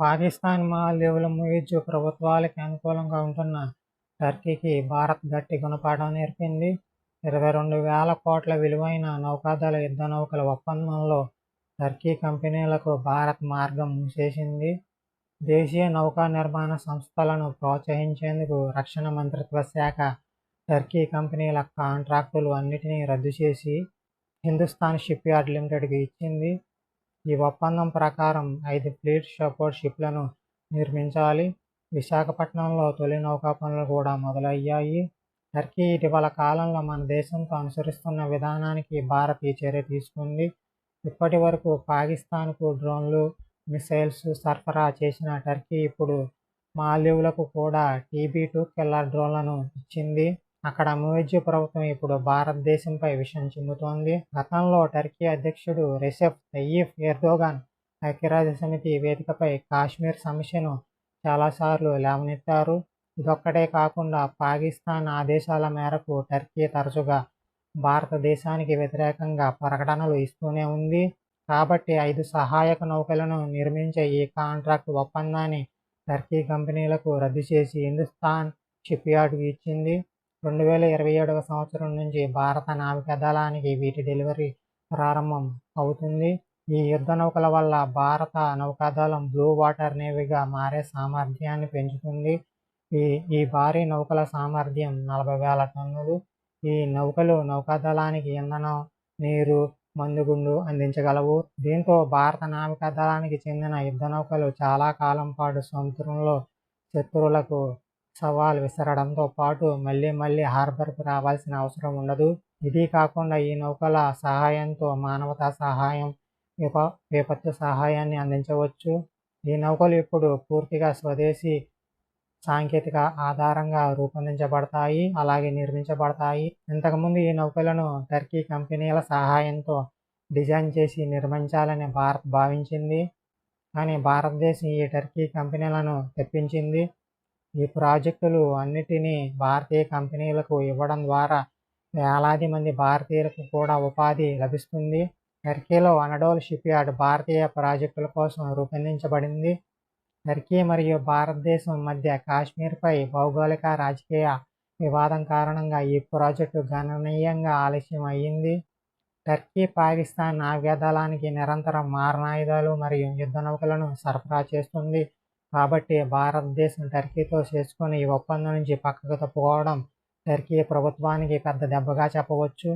పాకిస్తాన్, మాల్దీవుల ముయిజ్ ప్రభుత్వాలకి అనుకూలంగా ఉంటున్న టర్కీకి భారత్ గట్టి గుణపాఠం నేర్పింది. ఇరవై రెండు వేల కోట్ల విలువైన నౌకాదళ యుద్ధ నౌకల ఒప్పందంలో టర్కీ కంపెనీలకు భారత్ మార్గం మూసేసింది. దేశీయ నౌకా నిర్మాణ సంస్థలను ప్రోత్సహించేందుకు రక్షణ మంత్రిత్వ శాఖ టర్కీ కంపెనీల కాంట్రాక్టులు అన్నిటినీ రద్దు చేసి హిందుస్థాన్ షిప్ యార్డ్ లిమిటెడ్కి ఇచ్చింది. ఈ ఒప్పందం ప్రకారం ఐదు ఫ్లీట్ సపోర్ట్ షిప్లను నిర్మించాలి. విశాఖపట్నంలో తొలి నౌకా పనులు కూడా మొదలయ్యాయి. టర్కీ ఇటీవల కాలంలో మన దేశంతో అనుసరిస్తున్న విధానానికి భారత్ ఈ చర్య తీసుకుంది. ఇప్పటి వరకు పాకిస్తాన్కు డ్రోన్లు, మిసైల్స్ సరఫరా చేసిన టర్కీ ఇప్పుడు మాల్దీవులకు కూడా టీబీ-టూ కిల్లర్ డ్రోన్లను ఇచ్చింది. అక్కడ ముయిజ్ ప్రభుత్వం ఇప్పుడు భారతదేశంపై విషయం చిమ్ముతోంది. గతంలో టర్కీ అధ్యక్షుడు రెసెప్ తయ్యిప్ ఎర్దోగాన్ ఐక్యరాజ్యసమితి వేదికపై కాశ్మీర్ సమస్యను చాలాసార్లు లేవనెత్తారు. ఇదొక్కటే కాకుండా పాకిస్తాన్ ఆదేశాల మేరకు టర్కీ తరచుగా భారతదేశానికి వ్యతిరేకంగా ప్రకటనలు ఇస్తూనే ఉంది. కాబట్టి ఐదు సహాయక నౌకలను నిర్మించే ఈ కాంట్రాక్ట్ ఒప్పందాన్ని టర్కీ కంపెనీలకు రద్దు చేసి హిందుస్థాన్ షిప్ యార్డ్కు ఇచ్చింది. రెండు వేల ఇరవై ఏడవ సంవత్సరం నుంచి భారత నావికాదళానికి వీటి డెలివరీ ప్రారంభం అవుతుంది. ఈ యుద్ధ నౌకల వల్ల భారత నౌకాదళం బ్లూ వాటర్ నేవీగా మారే సామర్థ్యాన్ని పెంచుతుంది. ఈ ఈ భారీ నౌకల సామర్థ్యం నలభై వేల టన్నులు. ఈ నౌకలు నౌకాదళానికి ఇంధనం, నీరు, మందుగుండు అందించగలవు. దీంతో భారత నావికాదళానికి చెందిన యుద్ధ నౌకలు చాలా కాలం పాటు సముద్రంలో శత్రువులకు సవాల్ విసరడంతో పాటు మళ్ళీ మళ్ళీ హార్బర్కు రావాల్సిన అవసరం ఉండదు. ఇది కాకుండా ఈ నౌకల సహాయంతో మానవతా సహాయం, విప విపత్తు సహాయాన్ని అందించవచ్చు. ఈ నౌకలు ఇప్పుడు పూర్తిగా స్వదేశీ సాంకేతిక ఆధారంగా రూపొందించబడతాయి, అలాగే నిర్మించబడతాయి. ఇంతకుముందు ఈ నౌకలను టర్కీ కంపెనీల సహాయంతో డిజైన్ చేసి నిర్మించాలని భారత్ భావించింది. కానీ భారతదేశం ఈ టర్కీ కంపెనీలను తెప్పించింది. ఈ ప్రాజెక్టులు అన్నిటినీ భారతీయ కంపెనీలకు ఇవ్వడం ద్వారా వేలాది మంది భారతీయులకు కూడా ఉపాధి లభిస్తుంది. టర్కీలో అనడోల్ షిప్ యార్డ్ భారతీయ ప్రాజెక్టుల కోసం రూపొందించబడింది. టర్కీ మరియు భారతదేశం మధ్య కాశ్మీర్పై భౌగోళిక, రాజకీయ వివాదం కారణంగా ఈ ప్రాజెక్టు గణనీయంగా ఆలస్యం అయ్యింది. టర్కీ పాకిస్తాన్ నావికాదళానికి నిరంతరం మారణాయుధాలు మరియు యుద్ధ నౌకలను సరఫరా చేస్తుంది. కాబట్టి భారతదేశం టర్కీతో చేసుకుని ఈ ఒప్పందం నుంచి పక్కకు తప్పుకోవడం టర్కీ ప్రభుత్వానికి పెద్ద దెబ్బగా చెప్పవచ్చు.